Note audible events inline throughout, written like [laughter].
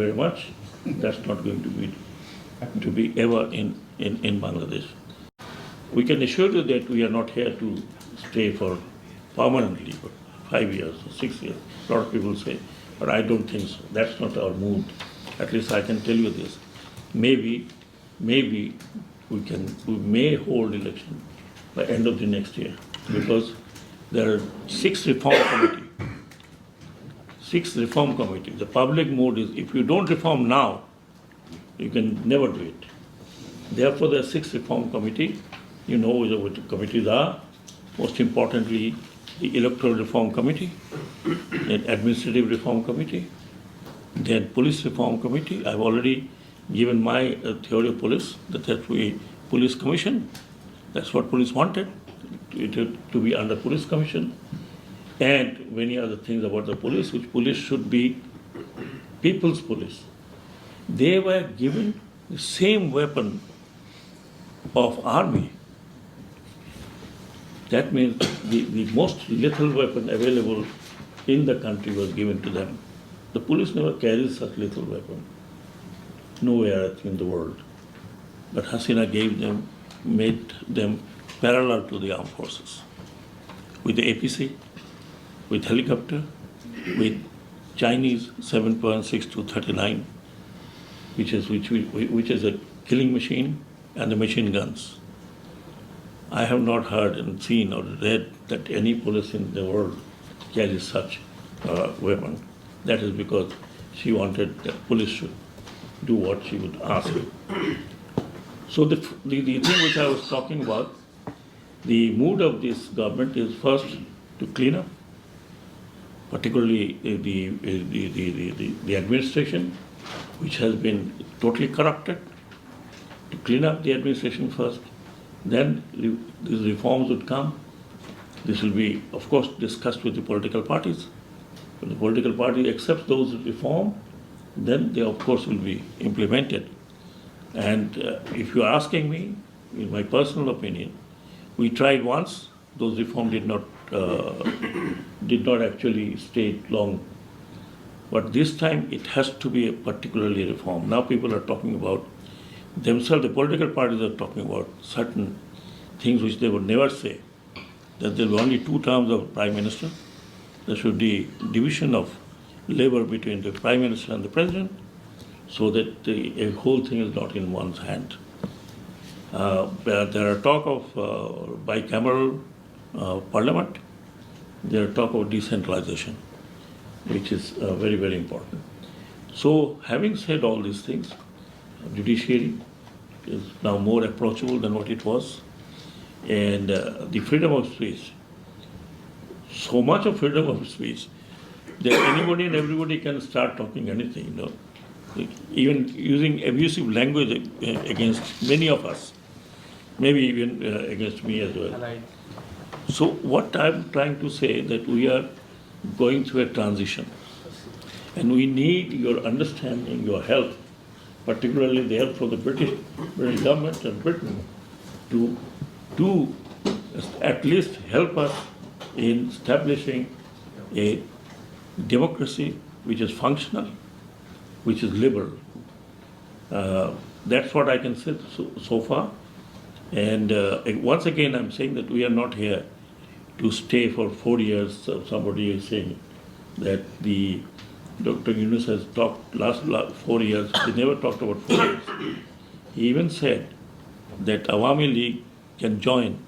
very much. That's not going to be to be ever in, in, in Bangladesh. We can assure you that we are not here to stay for permanently, for five years or six years. A lot of people say, but I don't think so. That's not our mood. At least I can tell you this. Maybe, maybe we can, we may hold election by end of the next year because there are six reform committee. Six reform committee. The public mood is if you don't reform now, you can never do it. Therefore, there are six reform committee. You know what the committees are. Most importantly, the electoral reform committee, then administrative reform committee, then police reform committee. I've already given my uh, theory of police that that we police commission. That's what police wanted to, to, to be under police commission, and many other things about the police, which police should be people's police they were given the same weapon of army. That means the, the most lethal weapon available in the country was given to them. The police never carried such lethal weapon. Nowhere in the world. But Hasina gave them, made them parallel to the armed forces. With the APC, with helicopter, with Chinese 7.6 to 39 which is which, we, which is a killing machine and the machine guns. I have not heard and seen or read that any police in the world carries such uh, weapon. That is because she wanted the police should do what she would ask. So the, the, the thing which I was talking about, the mood of this government is first to clean up, particularly the, the, the, the, the, administration, which has been totally corrupted, to clean up the administration first. Then these reforms would come. This will be, of course, discussed with the political parties. When the political party accepts those reforms, then they, of course, will be implemented. And uh, if you are asking me, in my personal opinion, we tried once. Those reforms did not did not actually stay long but this time it has to be a particularly reform. Now people are talking about themselves, the political parties are talking about certain things which they would never say. That there will be only two terms of prime minister. There should be division of labor between the prime minister and the president, so that the whole thing is not in one's hand. Uh, there there are talk of uh, bicameral uh, parliament. Are talk of decentralization which is uh, very, very important. So, having said all these things, judiciary is now more approachable than what it was, and uh, the freedom of speech, so much of freedom of speech that anybody and everybody can start talking anything, you know, even using abusive language against many of us, maybe even uh, against me as well. So what I'm trying to say that we are going through a transition. And we need your understanding, your help, particularly the help from the British, British government and Britain, to do at least help us in establishing a democracy which is functional, which is liberal. Uh, that's what I can say so, so far. And uh, once again, I'm saying that we are not here to stay for four years. So somebody is saying that the Dr. Yunus has talked last, last four years. He never talked about four years. He even said that Awami League can join,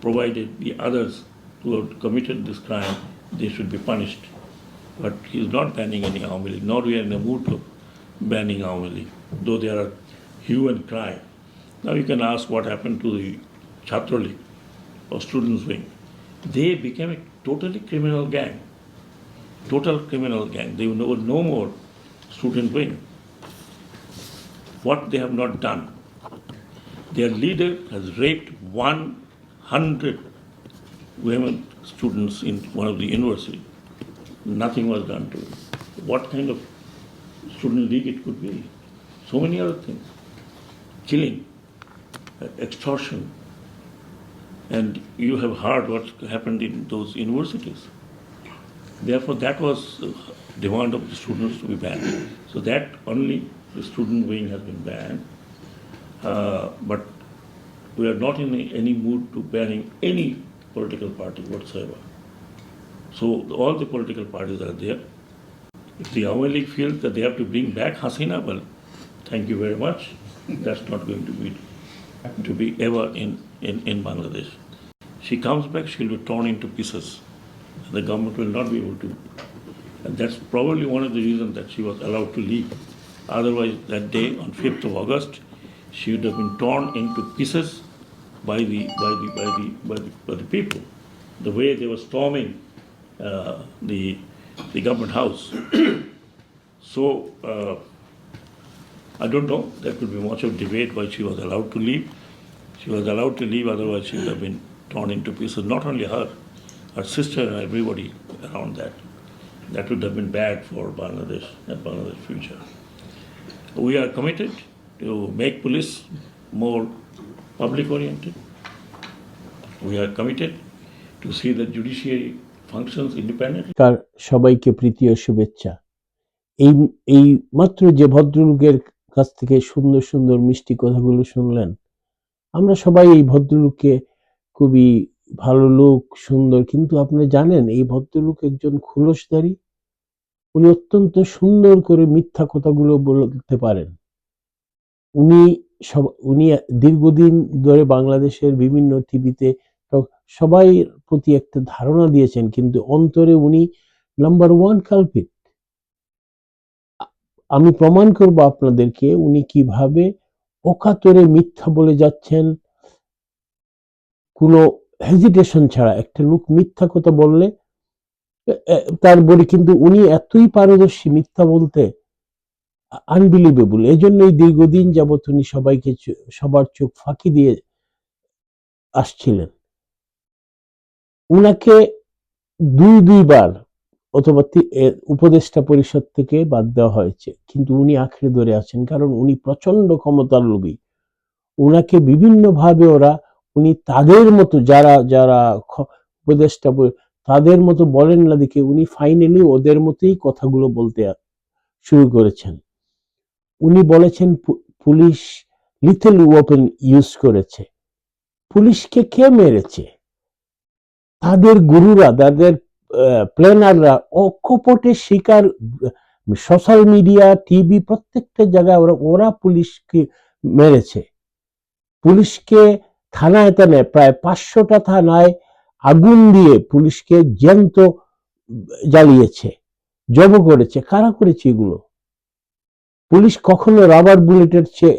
provided the others who have committed this crime they should be punished. But he is not banning any Awami League, nor we are in the mood of banning Awami League, though there are hue and cry. Now you can ask what happened to the Chhatra League or Students' Wing they became a totally criminal gang. Total criminal gang. They were no more student wing. What they have not done. Their leader has raped 100 women students in one of the universities. Nothing was done to it. What kind of student league it could be? So many other things. Killing, extortion, and you have heard what happened in those universities. Therefore, that was uh, demand of the students to be banned. So that only the student wing has been banned. Uh, but we are not in any mood to banning any political party whatsoever. So all the political parties are there. If the Awami League feels that they have to bring back Hasina, well, thank you very much. That's not going to be to be ever in, in, in Bangladesh. She comes back, she'll be torn into pieces. The government will not be able to. And that's probably one of the reasons that she was allowed to leave. Otherwise, that day, on 5th of August, she would have been torn into pieces by the, by the, by the, by the, by the people. The way they were storming uh, the, the government house. [coughs] so, uh, I don't know, there could be much of debate why she was allowed to leave. She was allowed to leave, otherwise she would have been torn into pieces, not only her, her sister and everybody around that. That would have been bad for Bangladesh and Bangladesh future. We are committed to make police more public oriented. We are committed to see that judiciary functions independently. তার সবাইকে প্রীতি ও শুভেচ্ছা এই এই মাত্র যে ভদ্রলোকের কাছ থেকে সুন্দর সুন্দর মিষ্টি কথাগুলো শুনলেন আমরা সবাই এই ভদ্রলোককে খুবই ভালো লোক, সুন্দর, কিন্তু আপনি জানেন, এই ভদ্রলোক একজন খুলসদারি উনি অত্যন্ত সুন্দর করে মিথ্যা কথাগুলো বলতে পারেন। উনি সব, উনি দীর্ঘদিন ধরে বাংলাদেশের বিভিন্ন টিভিতে সবাই প্রতি একটা ধারণা দিয়েছেন, কিন্তু অন্তরে উনি নাম্বার ওয়ান কালপিট আমি প্রমাণ করব আপনাদেরকে উনি কীভাবে অকাতরে মিথ্যা বলে যাচ্ছেন, কোনো হেজিটেশন ছাড়া। একটা লোক মিথ্যা কথা বললে তার বলি, কিন্তু উনি এতই পারদর্শী মিথ্যা বলতে আনবিলিভেবল এই জন্যই দীর্ঘদিন যাবৎ উনি সবাইকে সবার চোখ ফাঁকি দিয়ে আসছিলেন। উনাকে দুই, দুইবার অথবা উপদেষ্টা পরিষদ থেকে বাদ দেওয়া হয়েছে। কিন্তু উনি আঁকড়ে ধরে আছেন, কারণ উনি প্রচণ্ড ক্ষমতার লোভী। উনাকে বিভিন্ন ভাবে ওরা, উনি তাদের মতো যারা যারা উপদেষ্টা তাদের মতো বলেন না দেখে উনি ফাইনালি ওদের মতোই কথাগুলো বলতে শুরু করেছেন। উনি বলেছেন পুলিশ লিথল ওয়েপন ইউজ করেছে। পুলিশকে কে মেরেছে? তাদের গুরুরা, তাদের প্ল্যানাররা অকপটে শিকার সোশ্যাল মিডিয়া টিভি প্রত্যেকটা জায়গায় ওরা ওরা পুলিশকে মেরেছে। পুলিশকে থানায় টানায় প্রায় পাঁচশোটা থানায় আগুন দিয়ে পুলিশকে জ্যান্ত জ্বালিয়েছে জব করেছে। কারা করেছে এগুলো? পুলিশ কখনো রাবার বুলেটের চেয়ে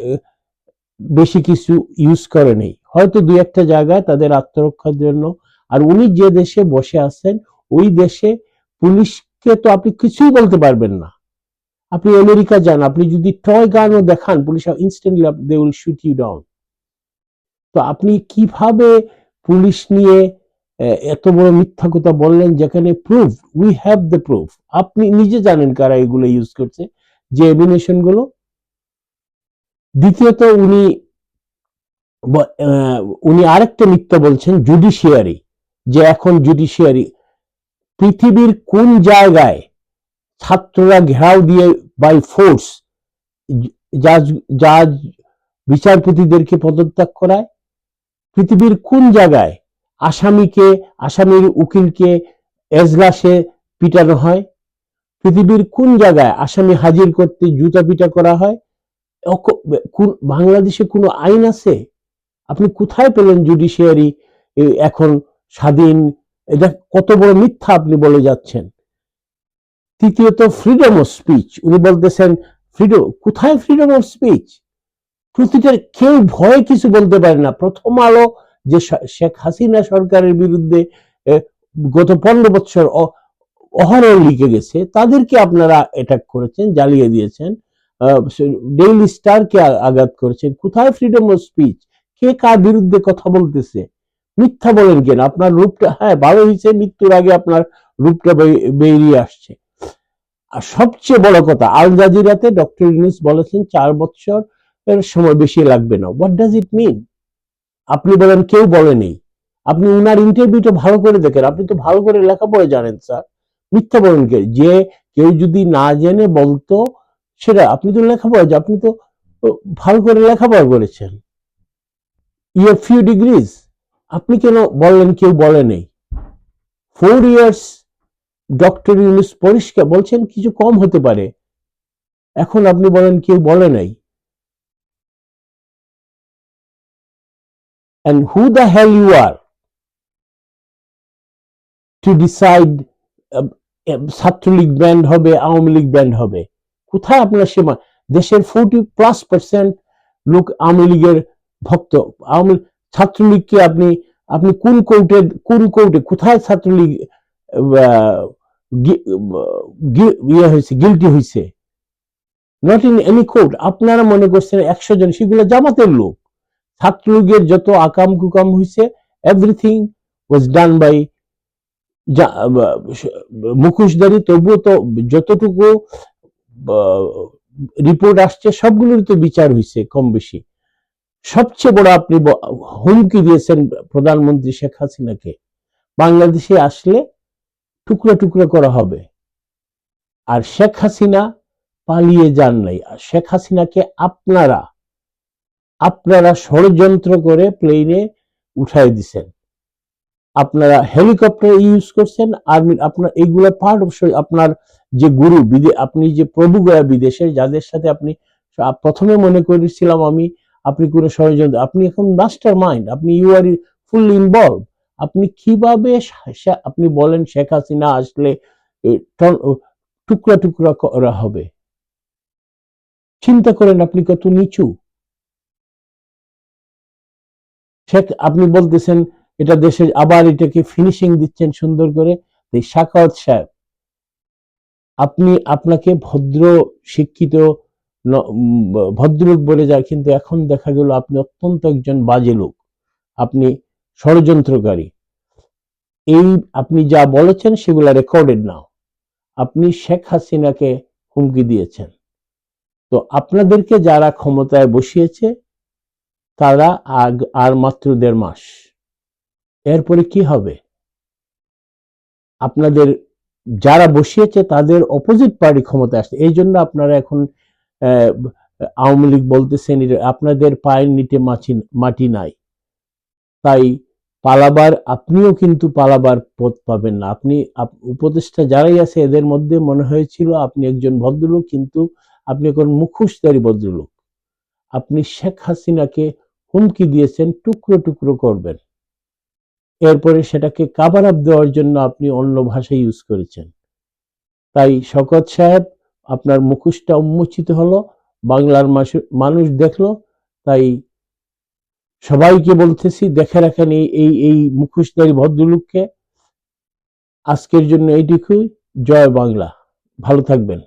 বেশি কিছু ইউজ করে নেই। হয়তো দুই একটা জায়গায় তাদের আত্মরক্ষার জন্য। আর উনি যে দেশে বসে আছেন ওই দেশে পুলিশকে তো আপনি কিছুই বলতে পারবেন না। আপনি আমেরিকা যান, আপনি যদি টয় গানও দেখান, police instantly they will shoot you down তো আপনি কীভাবে পুলিশ নিয়ে এত বড় মিথ্যা কথা বললেন যেখানে proof we have the proof আপনি নিজে জানেন কারা এগুলো ইউজ করছে, যে এমিনেশনগুলো। দ্বিতীয়ত উনি উনি আরেকটা মিথ্যা বলছেন জুডিশিয়ারি যে এখন জুডিশিয়ারি পৃথিবীর কোন জায়গায় ছাত্ররা ঘেরাও দিয়ে বাই ফোর্স জাজ জাজ, বিচারপতিদেরকে পদত্যাগ করায়? পৃথিবীর কোন জায়গায় আসামিকে, আসামির উকিলকে এজলাসে পিটানো হয়? পৃথিবীর কোন জায়গায় আসামি হাজির করতে জুতা পিটা করা হয়? বাংলাদেশে কোনো আইন আছে? আপনি কোথায় পেলেন জুডিশিয়ারি এখন স্বাধীন এটা কত বড় মিথ্যা আপনি বলে যাচ্ছেন। তৃতীয়ত ফ্রিডম অফ স্পিচ উনি বলতেছেন ফ্রিডম কোথায় ফ্রিডম অফ স্পিচ প্রতিটা কেউ ভয়ে কিছু বলতে পারে না। প্রথম আলো যে শেখ হাসিনা সরকারের বিরুদ্ধে গত পনেরো বছর অ- অহরহ লিখে গেছে। তাদেরকে আপনারা অ্যাটাক করেছেন, জ্বালিয়ে দিয়েছেন। ডেইলি স্টারকে আঘাত করেছেন। কোথায় ফ্রিডম অফ স্পিচ কে কার বিরুদ্ধে কথা বলতেছে? মিথ্যা বলেন কেন? আপনার রূপটা হ্যাঁ ভালো হয়েছে, মৃত্যুর আগে আপনার রূপটা বেরিয়ে আসছে। আর সবচেয়ে বড় কথা, আল জাজিরাতে ডক্টর ইউনুস বলেছেন, চার বছর এর সময় বেশি লাগবে না। হোয়াট ডাজ ইট মিন আপনি বলেন, কেউ বলেনি আপনি উনার ইন্টারভিউটা ভালো করে দেখেন। আপনি তো ভালো করে লেখাপড়া জানেন, স্যার। মিথ্যা বলেন কে যে কেউ যদি না জেনে বলতো, সেটা আপনি তো লেখাপড়া আপনি তো ভালো করে লেখাপড়া করেছেন। ইয়ার ফিউ ডিগ্রিজ আপনি কেন বললেন কেউ বলে নেই? ফোর ইয়ার্স ডক্টর ইউনুস পরিষ্কার বলছেন কিছু কম হতে পারে। এখন আপনি বলেন কেউ বলে নাই। And who the hell you are to decide uh, uh, Chhatra League banned হবে আওয়ামী লীগ ব্যান্ড হবে? কোথায় আপনার সীমা? দেশের ফোরটি প্লাস পার্সেন্ট লোক আওয়ামী লীগের ভক্ত। আওয়ামী ছাত্রলীগকে আপনি আপনি কোন কোর্টে কোন কোর্টে, কোথায় ছাত্রলীগ ইয়ে হয়েছে গিলটি হয়েছে? নট ইন এনি কোর্ট আপনারা মনে করছেন একশো জন, সেগুলো জামাতের লোক। ছাত্রলীগের যত আকাম কুকাম হয়েছে এভরিথিং ওয়াজ ডান বাই মুখোশধারী তবুও তো যতটুকু রিপোর্ট আসছে সবগুলোর তো বিচার হয়েছে কম বেশি। সবচেয়ে বড় আপনি হুমকি দিয়েছেন প্রধানমন্ত্রী শেখ হাসিনাকে, বাংলাদেশে আসলে টুকরো টুকরো করা হবে। আর শেখ হাসিনা পালিয়ে যান নাই। আর শেখ হাসিনাকে আপনারা আপনারা ষড়যন্ত্র করে প্লেনে উঠাই দিছেন। আপনারা হেলিকপ্টার ইউজ করছেন। আর্মি আপনার এইগুলো পার্ট অফ আপনার যে গুরু আপনি যে প্রভুগয়া বিদেশে, যাদের সাথে আপনি প্রথমে মনে করেছিলাম আমি আপনি কোনো ষড়যন্ত্র, আপনি এখন মাস্টার মাইন্ড আপনি ইউ আর ফুল ইনভলভ আপনি কীভাবে আপনি বলেন শেখ হাসিনা আসলে টুকরা টুকরা করা হবে। চিন্তা করেন আপনি কত নিচু। শেখ, আপনি বলতেছেন, এটা দেশের, আবার এটাকে ফিনিশিং দিচ্ছেন সুন্দর করে সাকাওয়াত সাহেব, আপনি আপনাকে ভদ্র, শিক্ষিত ভদ্রলোক বলে যায়, কিন্তু এখন দেখা গেল আপনি অত্যন্ত একজন বাজে লোক। আপনি ষড়যন্ত্রকারী। এই আপনি যা বলেছেন সেগুলা রেকর্ডেড নাও। আপনি শেখ হাসিনাকে হুমকি দিয়েছেন। তো আপনাদেরকে যারা ক্ষমতায় বসিয়েছে, তারা আগ- আর মাত্র দেড় মাস। এরপরে কি হবে? আপনাদের যারা বসিয়েছে, তাদের অপোজিট পার্টি ক্ষমতায় আসছে। এই জন্য আপনারা এখন আওয়ামী লীগ বলতেছেন আপনাদের পায়ের নিচে মাছি, মাটি নাই। তাই পালাবার, আপনিও কিন্তু পালাবার পথ পাবেন না। আপনি উপদেষ্টা যারাই আছে, এদের মধ্যে মনে হয়েছিল আপনি একজন ভদ্রলোক, কিন্তু আপনি এখন মুখোশধারী ভদ্রলোক। আপনি শেখ হাসিনাকে হুমকি দিয়েছেন, টুকরো টুকরো করবেন। এরপরে সেটাকে কাবার আপ দেওয়ার জন্য আপনি অন্য ভাষা ইউজ করেছেন। তাই শকত সাহেব আপনার মুখোশটা উন্মোচিত হলো, বাংলার মানুষ দেখল, তাই সবাইকে বলতেছি, দেখে রাখেন এই এই এই মুখোশধারী ভদ্রলোককে। আজকের জন্য এইটুকুই, জয় বাংলা, ভালো থাকবেন।